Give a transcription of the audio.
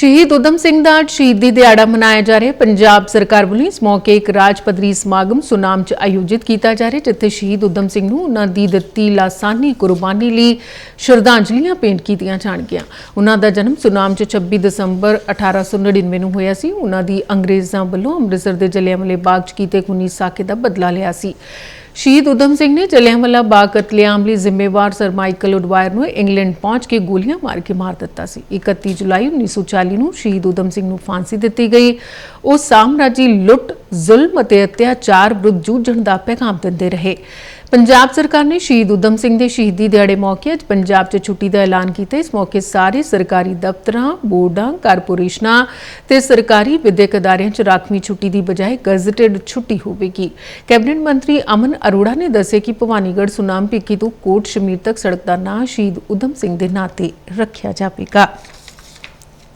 ਸ਼ਹੀਦ ਉਦਮ ਸਿੰਘ ਦਾ ਅੱਜ ਸ਼ਹੀਦੀ ਦਿਹਾੜਾ ਮਨਾਇਆ ਜਾ ਰਿਹਾ। ਪੰਜਾਬ ਸਰਕਾਰ ਵੱਲੋਂ ਇਸ ਮੌਕੇ ਇੱਕ ਰਾਜ ਪੱਧਰੀ ਸਮਾਗਮ ਸੁਨਾਮ 'ਚ ਆਯੋਜਿਤ ਕੀਤਾ ਜਾ ਰਿਹਾ, ਜਿੱਥੇ ਸ਼ਹੀਦ ਉਦਮ ਸਿੰਘ ਨੂੰ ਉਹਨਾਂ ਦੀ ਦਿੱਤੀ ਲਾਸਾਨੀ ਕੁਰਬਾਨੀ ਲਈ ਸ਼ਰਧਾਂਜਲੀਆਂ ਭੇਂਟ ਕੀਤੀਆਂ ਜਾਣਗੀਆਂ। ਉਹਨਾਂ ਦਾ ਜਨਮ ਸੁਨਾਮ 'ਚ 26 ਦਸੰਬਰ 1899 ਨੂੰ ਹੋਇਆ ਸੀ। ਉਹਨਾਂ ਦੀ ਅੰਗਰੇਜ਼ਾਂ ਵੱਲੋਂ ਅੰਮ੍ਰਿਤਸਰ ਦੇ ਜਲਿਆਂਵਾਲੇ ਬਾਗ 'ਚ ਕੀਤੇ ਖੂਨੀ ਸਾਕੇ ਦਾ ਬਦਲਾ ਲਿਆ ਸੀ। ਸ਼ਹੀਦ ਉਦਮ ਸਿੰਘ ਨੇ ਜਲਿਆਂਵਾਲਾ ਬਾਗ ਕਤਲੇਆਮ ਲਈ ਜ਼ਿੰਮੇਵਾਰ ਸਰ ਮਾਈਕਲ ਉਡਵਾਇਰ ਨੂੰ ਇੰਗਲੈਂਡ ਪਹੁੰਚ ਕੇ ਗੋਲੀਆਂ ਮਾਰ ਕੇ ਮਾਰ ਦਿੱਤਾ ਸੀ। 31 ਜੁਲਾਈ 1940 ਨੂੰ ਸ਼ਹੀਦ ਉਦਮ ਸਿੰਘ ਨੂੰ ਫਾਂਸੀ ਦਿੱਤੀ ਗਈ। ਉਹ ਸਾਮਰਾਜੀ ਲੁੱਟ ਜ਼ੁਲਮ ਅਤੇ ਅਤਿਆਚਾਰ ਵਿਰੁੱਧ ਜੂਝਣ ਦਾ ਪੈਗਾਮ ਦਿੰਦੇ ਰਹੇ। ਪੰਜਾਬ ਸਰਕਾਰ ਨੇ ਸ਼ਹੀਦ ਉਦਮ ਸਿੰਘ ਦੇ ਸ਼ਹੀਦੀ ਦਿਹਾੜੇ ਮੌਕੇ ਅੱਜ ਪੰਜਾਬ 'ਚ ਛੁੱਟੀ ਦਾ ਐਲਾਨ ਕੀਤਾ। ਇਸ ਮੌਕੇ ਸਾਰੇ ਸਰਕਾਰੀ ਦਫ਼ਤਰਾਂ, ਬੋਰਡਾਂ, ਕਾਰਪੋਰੇਸ਼ਨਾਂ ਤੇ ਸਰਕਾਰੀ ਵਿਦਿਅਕ ਅਦਾਰਿਆਂ 'ਚ ਰਾਖਵੀਂ ਛੁੱਟੀ ਦੀ ਬਜਾਏ ਗਜ਼ਟਿਡ ਛੁੱਟੀ ਹੋਵੇਗੀ। ਕੈਬਨਿਟ ਮੰਤਰੀ ਅਮਨ ਅਰੋੜਾ ਨੇ ਦੱਸਿਆ ਕਿ ਭਵਾਨੀਗੜ੍ਹ ਸੁਨਾਮ ਭਿੱਖੀ ਤੋਂ ਕੋਟ ਸ਼ਮੀਰ ਤੱਕ ਸੜਕ ਦਾ ਨਾਂ ਸ਼ਹੀਦ ਉਦਮ ਸਿੰਘ ਦੇ ਨਾਂ ਤੇ ਰੱਖਿਆ ਜਾਵੇਗਾ।